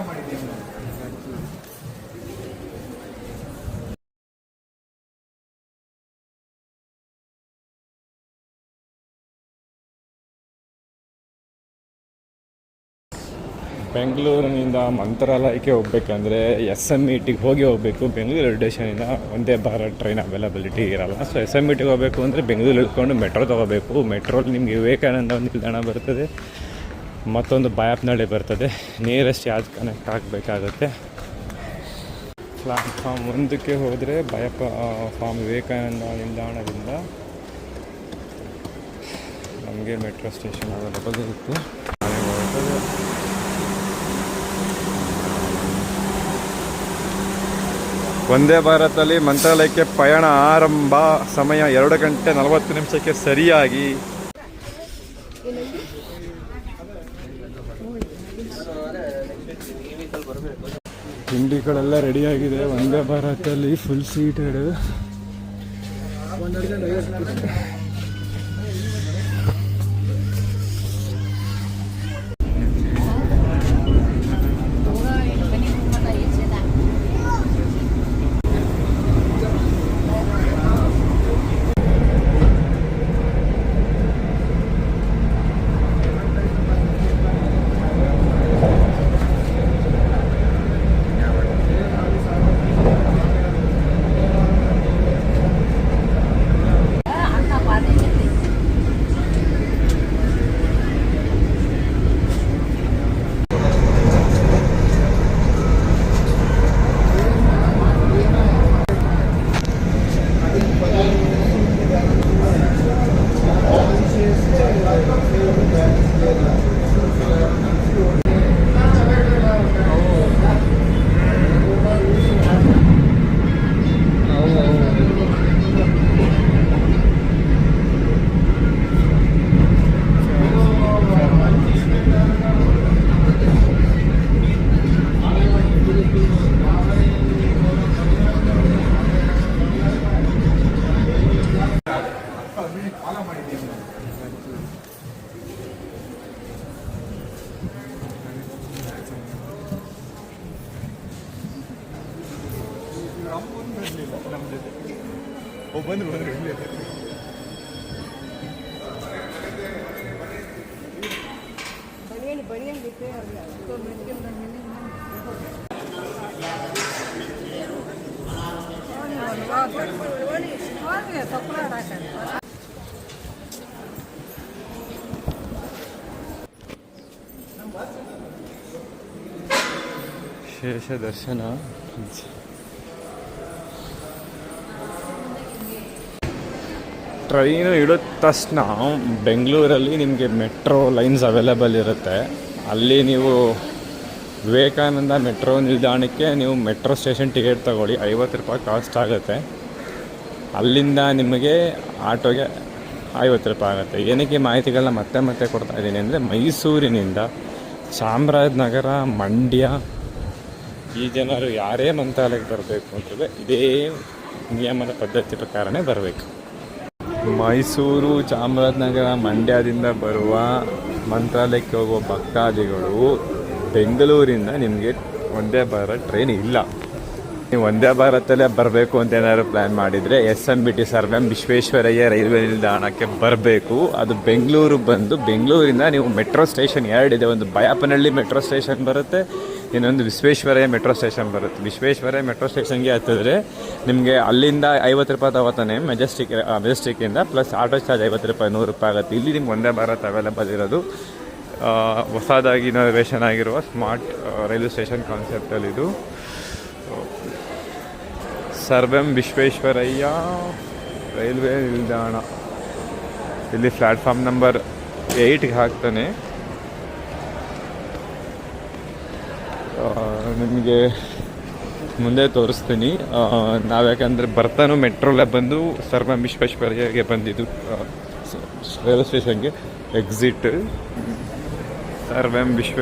ಮಾಡಿದ್ದೀನಿ ಬೆಂಗಳೂರಿನಿಂದ ಮಂತ್ರಾಲಯಕ್ಕೆ ಹೋಗ್ಬೇಕಂದ್ರೆ ಎಸ್ ಎಂ ಇ ಹೋಗಿ ಹೋಗಬೇಕು. ಬೆಂಗಳೂರು ರೈಲ್ವೆ ಸ್ಟೇಷನಿಂದ ಒಂದೇ ಭಾರತ್ ಟ್ರೈನ್ ಅವೈಲಬಿಲಿಟಿ ಇರಲ್ಲ. ಸೊ ಎಸ್ ಎಂ ಇ ಟಿಗೆ ಹೋಗಬೇಕು ಅಂದರೆ ಬೆಂಗಳೂರು ಇಳ್ಕೊಂಡು ಮೆಟ್ರೋ ತೊಗೋಬೇಕು. ಮೆಟ್ರೋಲಿ ನಿಮಗೆ ವಿವೇಕಾನಂದ ಒಂದು ನಿಲ್ದಾಣ ಬರ್ತದೆ. ಮತ್ತೊಂದು ಬಾಯಪ್ನಳ್ಳಿ ಬರ್ತದೆ. ನಿಯರೆಸ್ಟ್ ಯಾವ್ದು ಕನೆಕ್ಟ್ ಆಗಬೇಕಾಗುತ್ತೆ. ಪ್ಲಾಟ್ಫಾರ್ಮ್ ಒಂದಕ್ಕೆ ಹೋದರೆ ಬಯಪ ಫಾರ್ಮ್ ವಿವೇಕಾನಂದ ನಿಲ್ದಾಣದಿಂದ ನಮಗೆ ಮೆಟ್ರೋ ಸ್ಟೇಷನ್ ಅವೈಲಬಲ್ ಇರುತ್ತೆ. ವಂದೇ ಭಾರತಲ್ಲಿ ಮಂತ್ರಾಲಯಕ್ಕೆ ಪಯಣ ಆರಂಭ ಸಮಯ ಎರಡು ಗಂಟೆ ನಲವತ್ತು ನಿಮಿಷಕ್ಕೆ ಸರಿಯಾಗಿ. ತಿಂಡಿಗಳೆಲ್ಲ ರೆಡಿಯಾಗಿದೆ. ವಂದೇ ಭಾರತಲ್ಲಿ ಫುಲ್ ಸೀಟೆಡ್ वो बंद बंद कर लेते ಟ್ರೈನು ಇಳಿದ ತಕ್ಷಣ ಬೆಂಗಳೂರಲ್ಲಿ ನಿಮಗೆ ಮೆಟ್ರೋ ಲೈನ್ಸ್ ಅವೈಲೇಬಲ್ ಇರುತ್ತೆ. ಅಲ್ಲಿ ನೀವು ವಿವೇಕಾನಂದ ಮೆಟ್ರೋ ನಿಲ್ದಾಣಕ್ಕೆ ನೀವು ಮೆಟ್ರೋ ಸ್ಟೇಷನ್ ಟಿಕೆಟ್ ತಗೊಳ್ಳಿ. ಐವತ್ತು ರೂಪಾಯಿ ಕಾಸ್ಟ್ ಆಗುತ್ತೆ. ಅಲ್ಲಿಂದ ನಿಮಗೆ ಆಟೋಗೆ ಐವತ್ತು ರೂಪಾಯಿ ಆಗುತ್ತೆ. ಏನಕ್ಕೆ ಮಾಹಿತಿಗಳನ್ನ ಮತ್ತೆ ಮತ್ತೆ ಕೊಡ್ತಾ ಇದ್ದೀನಿ ಅಂದರೆ ಮೈಸೂರಿನಿಂದ ಚಾಮರಾಜನಗರ, ಮಂಡ್ಯ ಈ ಜನರು ಯಾರೇ ಮಂತ್ರಾಲಯಕ್ಕೆ ಬರಬೇಕು ಅಂತಂದರೆ ಇದೇ ನಿಯಮದ ಪದ್ಧತಿ ಪ್ರಕಾರನೇ ಬರಬೇಕು. ಮೈಸೂರು ಚಾಮರಾಜನಗರ ಮಂಡ್ಯದಿಂದ ಬರುವ ಮಂತ್ರಾಲಯಕ್ಕೆ ಹೋಗುವ ಭಕ್ತಾದಿಗಳು ಬೆಂಗಳೂರಿಂದ ನಿಮಗೆ ಒಂದೇ ಬರೋ ಟ್ರೈನ್ ಇಲ್ಲ. ನೀವು ಒಂದೇ ಭಾರತಲ್ಲೇ ಬರಬೇಕು ಅಂತ ಏನಾದ್ರು ಪ್ಲ್ಯಾನ್ ಮಾಡಿದರೆ S M B T Sir M Visvesvaraya railway ನಿಲ್ದಾಣಕ್ಕೆ ಬರಬೇಕು. ಅದು ಬೆಂಗಳೂರು ಬಂದು ಬೆಂಗಳೂರಿಂದ ನೀವು ಮೆಟ್ರೋ ಸ್ಟೇಷನ್ ಎರಡಿದೆ ಒಂದು ಬಯಾಪನಹಳ್ಳಿ ಮೆಟ್ರೋ ಸ್ಟೇಷನ್ ಬರುತ್ತೆ, ಇನ್ನೊಂದು ವಿಶ್ವೇಶ್ವರಯ್ಯ ಮೆಟ್ರೋ ಸ್ಟೇಷನ್ ಬರುತ್ತೆ. ವಿಶ್ವೇಶ್ವರಯ್ಯ ಮೆಟ್ರೋ ಸ್ಟೇಷನ್ಗೆ ಹತ್ತಿದ್ರೆ ನಿಮಗೆ ಅಲ್ಲಿಂದ ಐವತ್ತು ರೂಪಾಯಿ ತಗೋತಾನೆ ಮೆಜೆಸ್ಟಿಕ್ ಮೆಜೆಸ್ಟಿಕ್ಕಿಂದ ಪ್ಲಸ್ ಆಟೋ ಚಾರ್ಜ್ ಐವತ್ತು ರೂಪಾಯಿ, ನೂರು ರೂಪಾಯಿ ಆಗುತ್ತೆ. ಇಲ್ಲಿ ನಿಮ್ಗೆ ಒಂದೇ ಭಾರತ್ ಅವೈಲೇಬಲ್ ಇರೋದು. ಹೊಸದಾಗಿ ಇನೋವೇಷನ್ ಆಗಿರುವ ಸ್ಮಾರ್ಟ್ ರೈಲ್ವೆ ಸ್ಟೇಷನ್ ಕಾನ್ಸೆಪ್ಟಲ್ಲಿ ಇದು. ಸರ್ವೆಂ ವಿಶ್ವೇಶ್ವರಯ್ಯ, ರೈಲ್ವೆ ನಿಲ್ದಾಣ. ಇಲ್ಲಿ ಪ್ಲ್ಯಾಟ್ಫಾರ್ಮ್ ನಂಬರ್ ಏಯ್ಟ್ಗೆ ಹಾಕ್ತಾನೆ. ನಿಮಗೆ ಮುಂದೆ ತೋರಿಸ್ತೀನಿ. ನಾವು ಯಾಕಂದರೆ ಬರ್ತಾನು ಮೆಟ್ರೋಲ್ಲೇ ಬಂದು ಸರ್ವ ವಿಶ್ವೇಶ್ವರಯ್ಯಗೆ ಬಂದಿದ್ದು ರೈಲ್ವೆ ಸ್ಟೇಷನ್ಗೆ ಎಕ್ಸಿಟ್ ಸರ್ವಂ ವಿಶ್ವ